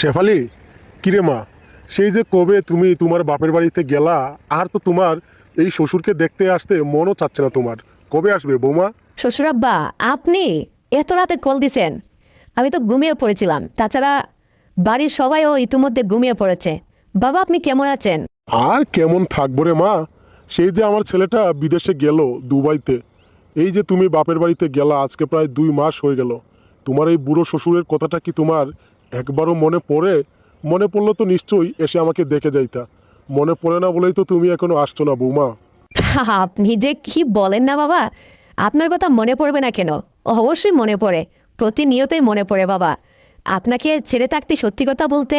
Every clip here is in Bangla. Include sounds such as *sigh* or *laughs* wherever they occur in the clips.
শেফালি কিরে মা? সেই যে কবে তুমি তোমার বাপের বাড়িতে গেলা আর তো তোমার এই শ্বশুরকে দেখতে আসতে মনও চাচ্ছে না তোমার। কবে আসবে বৌমা? শ্বশুরাব্বা আপনি এত রাতে কল দিছেন। আমি তো ঘুমিয়ে পড়েছিলাম। তাছাড়া বাড়ির সবাইও ইতিমধ্যে ঘুমিয়ে পড়েছে। বাবা আপনি কেমন আছেন? আর কেমন থাকব রে মা? সেই যে আমার ছেলেটা বিদেশে গেল দুবাইতে। এই যে তুমি বাপের বাড়িতে গেলা আজকে প্রায় দুই মাস হয়ে গেল। তোমার এই বুড়ো শ্বশুরের কথাটা কি তোমার একবারও মনে পড়ে, মনে পড়ল তো নিশ্চয়ই এসে আমাকে দেখে যাইতা। মনে পড়ে না বলেই তো তুমি এখনও আসছো না, বৌমা। *laughs* আপনি যে কি বলেন না বাবা, আপনার কথা মনে পড়বে না কেন? অবশ্যই মনে পড়ে, প্রতিনিয়তই মনে পড়ে বাবা। আপনাকে ছেড়ে থাকতে সত্যি কথা বলতে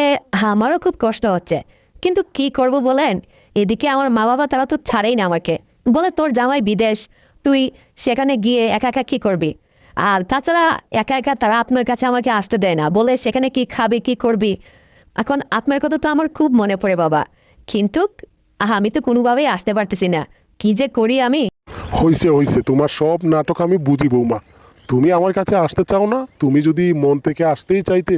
আমারও খুব কষ্ট হচ্ছে। কিন্তু কি করব বলেন? এদিকে আমার মা বাবা তারা তো ছাড়েই না আমাকে। বলে তোর জামাই বিদেশ, তুই সেখানে গিয়ে একা একা কী করবি? আর তাছাড়া একা একা তারা আপনার কাছে আমাকে আসতে দেয় না। বলে সেখানে কি খাবে কি করবি? এখন আপনার কথা তো আমার খুব মনে পড়ে বাবা। কিন্তু আহা, আমি তো কোনোভাবেই আসতে পারতেছি না। কি যে করি আমি? হইছে হইছে। তোমার সব নাটক আমি বুঝি বৌমা। তুমি আমার কাছে আসতে চাও না? তুমি যদি মন থেকে আসতেই চাইতে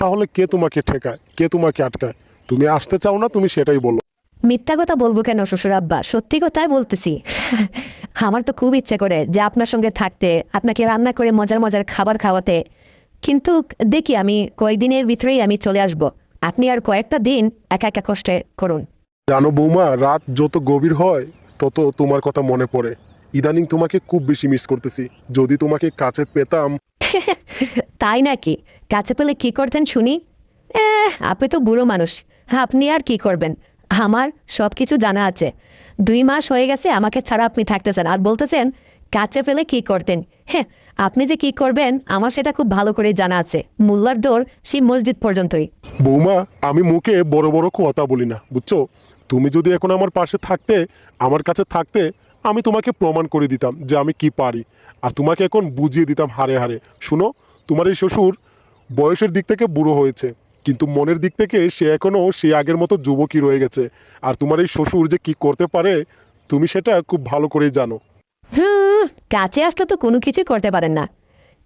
তাহলে কে তোমাকে ঠেকায়? কে তোমাকে আটকায়? তুমি আসতে চাও না তুমি সেটাই বলো। মিথ্যা কথা বলব কেন শ্বশুর আব্বা সত্যি কথাই বলতেছি। *laughs* আমার তো খুব ইচ্ছে করে যে আপনার সঙ্গে থাকতে আপনাকে রান্না করে মজার মজার খাবার খাওয়াতে। কিন্তু দেখি আমি কয়েকদিনের ভিতরেই আমি চলে আসব। আপনি আর কয়েকটা দিন একা একা কষ্টে করুন। জানো বৌমা রাত যত গভীর হয় তত তোমার কথা মনে পড়ে। ইদানিং তোমাকে খুব বেশি মিস করতেছি। যদি তোমাকে কাছে পেতাম। *laughs* তাই নাকি? কাছে পেলে কি করতেন শুনি? আপনি তো বুড়ো মানুষ। আপনি আর কি করবেন? আমার সব কিছু জানা আছে। দুই মাস হয়ে গেছে, আমাকে ছাড়া আপনি থাকতেছেন। আর বলতেছেন কাছে ফেলে কি করতেন? হ্যাঁ আপনি যে কি করবেন, আমার সেটা খুব ভালো করে জানা আছে। মোল্লার দৌড় সেই মসজিদ পর্যন্তই। বৌমা, আমি মুখে বড় বড় কথা বলি না, বুঝছ? তুমি যদি এখন আমার পাশে থাকতে, আমার কাছে থাকতে, আমি তোমাকে প্রমাণ করে দিতাম যে আমি কি পারি। আর তোমাকে এখন বুঝিয়ে দিতাম হারে হারে। শুনো, তোমার এই শ্বশুর বয়সের দিক থেকে বুড়ো হয়েছে। কিন্তু মনের দিক থেকে সে এখনও সে আগের মতো যুবকই রয়ে গেছে। আর তোমার এই শ্বশুর যে কি করতে পারে তুমি সেটা খুব ভালো করেই জানো। হুম কাছে আসলে তো কোনো কিছুই করতে পারেন না।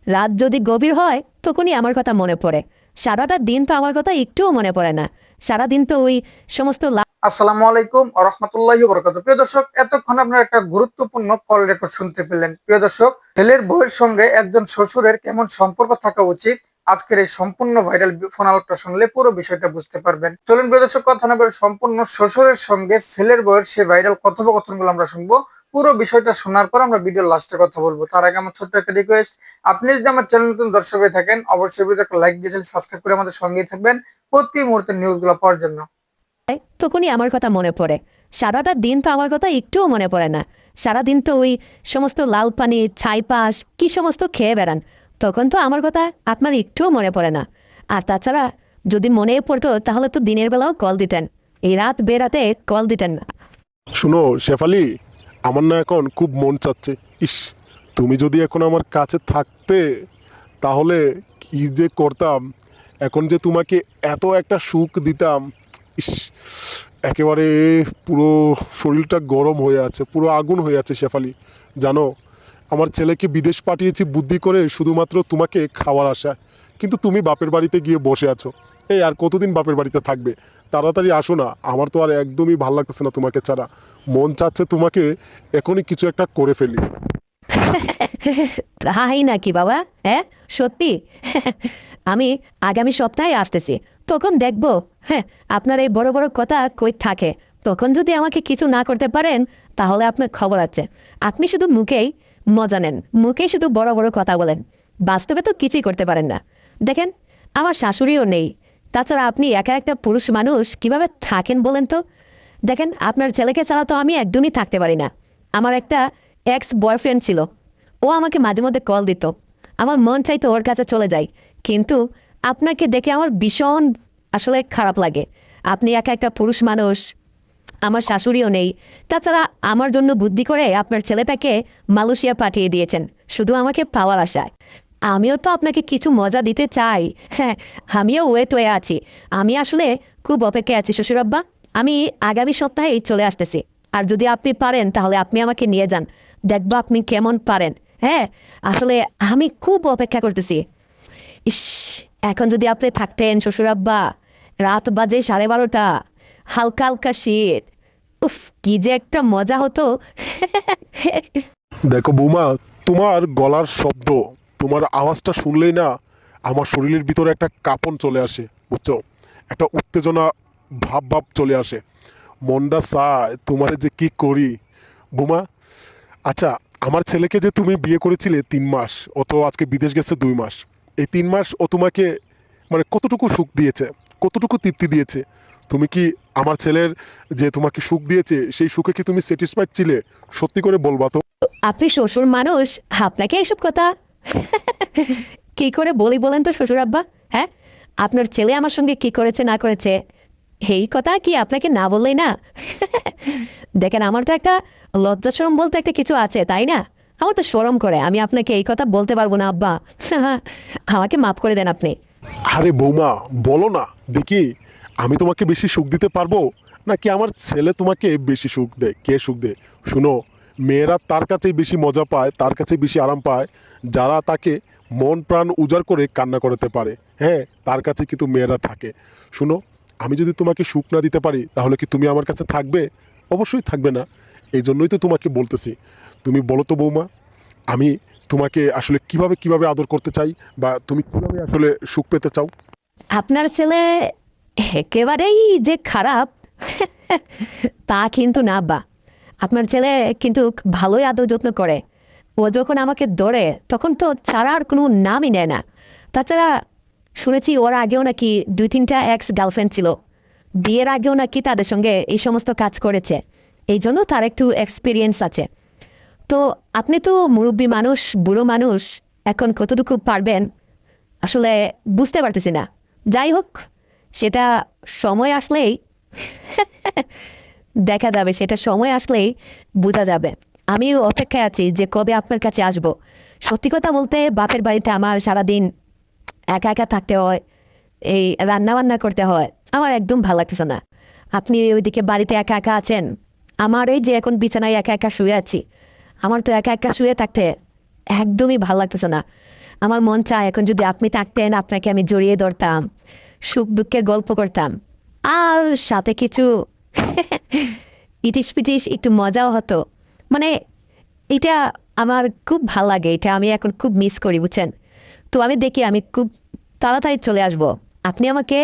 রাত যদি গভীর হয় তখনই আমার কথা মনে পড়ে। সারাটা দিন তো আমার কথা একটুও মনে পড়ে না। সারাদিন তো ওই সমস্ত লা- আসসালামু আলাইকুম রহমতুল্লাহি বরকাত প্রিয় দর্শক এতক্ষণ আপনারা একটা গুরুত্বপূর্ণ কল রেকর্ড শুনতে পেলেন। প্রিয় দর্শক ছেলের বউয়ের সঙ্গে একজন শ্বশুরের কেমন সম্পর্ক থাকা উচিত আজকের এই সম্পূর্ণ ভাইরাল ফোন আলাপটা শুনলে পুরো বিষয়টা বুঝতে পারবেন। চলুন প্রিয় দর্শক, কথা না বলে সম্পূর্ণ শ্বশুরের সঙ্গে ছেলের বউয়ের সে ভাইরাল কথোপকথনগুলো আমরা শুনব। পুরো বিষয়টা শোনার পর আমরা ভিডিও লাস্টে কথা বলব। তার আগে আমার ছোট্ট একটা রিকোয়েস্ট আপনি যদি আমার চ্যানেল নতুন দর্শক হয়ে থাকেন, অবশ্যই ভিডিও একটা লাইক দিয়ে সাবস্ক্রাইব করে আমাদের সঙ্গেই থাকবেন প্রতি মুহূর্তের নিউজগুলো পাওয়ার জন্য। তখনই আমার কথা মনে পড়ে। সারাটা দিন তো আমার কথা একটুও মনে পড়ে না। সারাদিন তো ওই সমস্ত লাল পানি, ছাই পাশ, কি সমস্ত খেয়ে বেড়ান। তখন তো আমার কথা আপনার একটুও মনে পড়ে না। আর তাছাড়া যদি মনে পড়তো, তাহলে তো দিনের বেলাও কল দিতেন। এই রাত বেরাতে কল দিতেন না। শুনো, শেফালি, আমার না এখন খুব মন চাচ্ছে। ইস, তুমি যদি এখন আমার কাছে থাকতে, তাহলে কি যে করতাম? এখন যে তোমাকে এত একটা সুখ দিতাম, ইস, একেবারে পুরো শরীরটা গরম হয়ে আছে, পুরো আগুন হয়ে আছে শেফালি। জানো আমার ছেলেকে বিদেশ পাঠিয়েছি বুদ্ধি করে শুধুমাত্র তোমাকে খাওয়ার আশা। কিন্তু তুমি বাপের বাড়িতে গিয়ে বসে আছো। এই আর কতদিন বাপের বাড়িতে থাকবে? তাড়াতাড়ি আসো না। আমার তো আর একদমই ভালো লাগতেছে না তোমাকে ছাড়া। মন চাচ্ছে তোমাকে এখনই কিছু একটা করে ফেলি। *laughs* তাই নাকি বাবা? হ্যাঁ? সত্যি? *laughs* আমি আগামী সপ্তাহে আসতেছি। তখন দেখব। হ্যাঁ আপনার এই বড় বড় কথা কই থাকে? তখন যদি আমাকে কিছু না করতে পারেন, তাহলে আপনার খবর আছে। আপনি শুধু মুখেই মজা নেন। মুখেই শুধু বড় বড় কথা বলেন। বাস্তবে তো কিছুই করতে পারেন না। দেখেন, আমার শাশুড়িও নেই। তাছাড়া আপনি একা একটা পুরুষ মানুষ, কীভাবে থাকেন বলেন তো? দেখেন, আপনার ছেলেকে ছাড়া তো আমি একদমই থাকতে পারি না। আমার একটা এক্স বয়ফ্রেন্ড ছিল। ও আমাকে মাঝে মধ্যে কল দিত। আমার মন চাইতো ওর কাছে চলে যাই। কিন্তু আপনাকে দেখে আমার ভীষণ আসলে খারাপ লাগে। আপনি একা একটা পুরুষ মানুষ আমার শাশুড়িও নেই। তাছাড়া আমার জন্য বুদ্ধি করে আপনার ছেলেটাকে মালয়েশিয়া পাঠিয়ে দিয়েছেন। শুধু আমাকে পাওয়ার আশায়। আমিও তো আপনাকে কিছু মজা দিতে চাই। হ্যাঁ আমিও ওয়েট হয়ে আছি। আমি আসলে খুব অপেক্ষায় আছি, শ্বশুরাব্বা। আমি আগামী সপ্তাহেই চলে আসতেছি। আর যদি আপনি পারেন, তাহলে আপনি আমাকে নিয়ে যান। দেখব আপনি কেমন পারেন। হ্যাঁ আসলে আমি খুব অপেক্ষা করতেছি। ইস, এখন যদি আপনি থাকতেন, শ্বশুরাব্বা, রাত বাজে সাড়ে বারোটা। হালকা হালকা শীত। উফ, কি যে একটা মজা হতো। দেখো বৌমা, তোমার গলার শব্দ, তোমার আওয়াজটা শুনলেই না আমার শরীরের ভিতরে একটা কাঁপন চলে আসে, বুঝছ? একটা উত্তেজনা ভাব ভাব চলে আসে। মনটা চায়, তোমারে যে কি করি? বৌমা আচ্ছা আমার ছেলেকে যে তুমি বিয়ে করেছিলে তিন মাস, ও তো আজকে বিদেশ গেছে দুই মাস। এই তিন মাস ও তোমাকে মানে কতটুকু সুখ দিয়েছে, কতটুকু তৃপ্তি দিয়েছে? তুমি কি আমার ছেলের যে তোমাকে সুখ দিয়েছে সেই সুখে কি তুমি স্যাটিসফাইড ছিলে? সত্যি করে বলবা তো। আপনি শ্বশুর মানুষ আপনাকে এইসব কথা? কি করে বলি বলেন তো শ্বশুর আব্বা? হ্যাঁ? আপনার ছেলে আমার সঙ্গে কি করেছে না করেছে? এই কথা কি আপনাকে না বললেই না? দেখেন আমার তো একটা লজ্জা শরম বলতে একটা কিছু আছে তাই না? আমার তো শরম করে আমি আপনাকে এই কথা বলতে পারব না আব্বা। আমাকে মাফ করে দেন আপনি। আরে বৌমা বলো না দেখি আমি তোমাকে বেশি সুখ দিতে পারব? নাকি আমার ছেলে তোমাকে বেশি সুখ দেয় কে সুখ দেয় শুনো, মেয়েরা তার কাছেই বেশি মজা পায়, তার কাছে বেশি আরাম পায়, যারা তাকে মন প্রাণ উজাড় করে কান্না করাতে পারে। হ্যাঁ তার কাছে কিন্তু মেয়েরা থাকে। শুনো, আমি যদি তোমাকে সুখ না দিতে পারি, তাহলে কি তুমি আমার কাছে থাকবে? অবশ্যই থাকবে না। এই জন্যই তো তোমাকে বলতেছি। তুমি বলো তো বৌমা, আমি তোমাকে আসলে কীভাবে কীভাবে আদর করতে চাই বা তুমি কীভাবে আসলে সুখ পেতে চাও? আপনার ছেলে একেবারেই যে খারাপ, *laughs* তা কিন্তু না বা আপনার ছেলে কিন্তু ভালোই আদর যত্ন করে। ও যখন আমাকে ধরে তখন তো ছাড়ার কোনো নামই নেয় না। তাছাড়া শুনেছি ওর আগেও নাকি দুই তিনটা এক্স গার্লফ্রেন্ড ছিল। বিয়ের আগেও নাকি তাদের সঙ্গে এই সমস্ত কাজ করেছে। এই জন্য তার একটু এক্সপিরিয়েন্স আছে। তো আপনি তো মুরব্বী মানুষ, বুড়ো মানুষ, এখন কতটুকু পারবেন? আসলে বুঝতে পারতেছি না। যাই হোক সেটা সময় আসলেই *laughs* দেখা যাবে, সেটা সময় আসলেই বোঝা যাবে। আমিও অপেক্ষায় আছি যে কবে আপনার কাছে আসব। সত্যি কথা বলতে বাপের বাড়িতে আমার সারাদিন একা একা থাকতে হয়, এই রান্না বান্না করতে হয়, আমার একদম ভালো লাগতেছে না। আপনি ওইদিকে বাড়িতে একা একা আছেন? আমার এই যে এখন বিছানায় একা একা শুয়ে আছি, আমার তো একা একা শুয়ে থাকতে একদমই ভালো লাগতেছে না। আমার মন চায় এখন যদি আপনি থাকতেন, আপনাকে আমি জড়িয়ে ধরতাম। সুখ দুঃখের গল্প করতাম। আর সাথে কিছু *laughs* ইটিস পিটিস একটু মজাও হতো। মানে এটা আমার খুব ভালো লাগে, এটা আমি এখন খুব মিস করি, বুঝছেন? তো আমি দেখি, আমি খুব তাড়াতাড়ি চলে আসব। আপনি আমাকে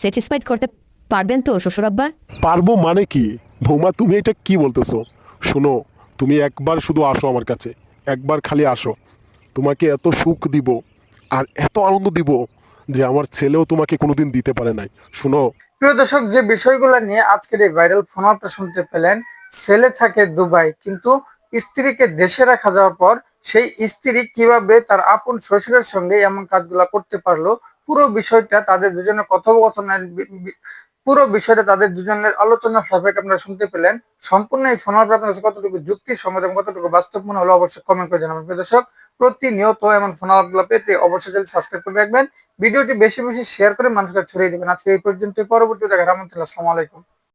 স্যাটিসফাইড করতে পারবেন তো শ্বশুরাব্বা পারব মানে কি? বৌমা, তুমি এটা কি বলতেছো? শোনো, তুমি একবার শুধু আসো আমার কাছে। একবার খালি আসো। তোমাকে এত সুখ দিব, আর এত আনন্দ দিব যে আমার ছেলেও তোমাকে কোনোদিন দিতে পারে নাই। শুনো। প্রিয় দর্শক, যে বিষয়গুলো নিয়ে আজকের এই ভাইরাল ফোন শুনতে পেলেন, ছেলে থাকে দুবাই, কিন্তু স্ত্রীকে দেশে রাখা যাওয়ার পর সেই স্ত্রী কীভাবে তার আপন শ্বশুরের সঙ্গে এমন কাজগুলা করতে পারল, পুরো বিষয়টা তাদের দুজনের কথোপকথনের পুরো বিষয়টা তাদের দুজনের আলোচনা সাপেক্ষে আপনারা শুনতে পেলেন। সম্পূর্ণ এই আপটা আপনার কতটুকু যুক্তি, সম্মত এবং কতটুকু বাস্তব মনে হলো অবশ্যই কমেন্ট করে জানাবেন। প্রিয় দর্শক, প্রতিনিয়ত এমন ফোনগুলো পেতে অবশ্যই যদি সাবস্ক্রাইব করে রাখবেন। ভিডিওটি বেশি বেশি শেয়ার করে মানুষকে ছড়িয়ে দেবেন। আজকে এই পর্যন্ত পরবর্তী দেখা রহমতুল্লাহ আসসালামু আলাইকুম।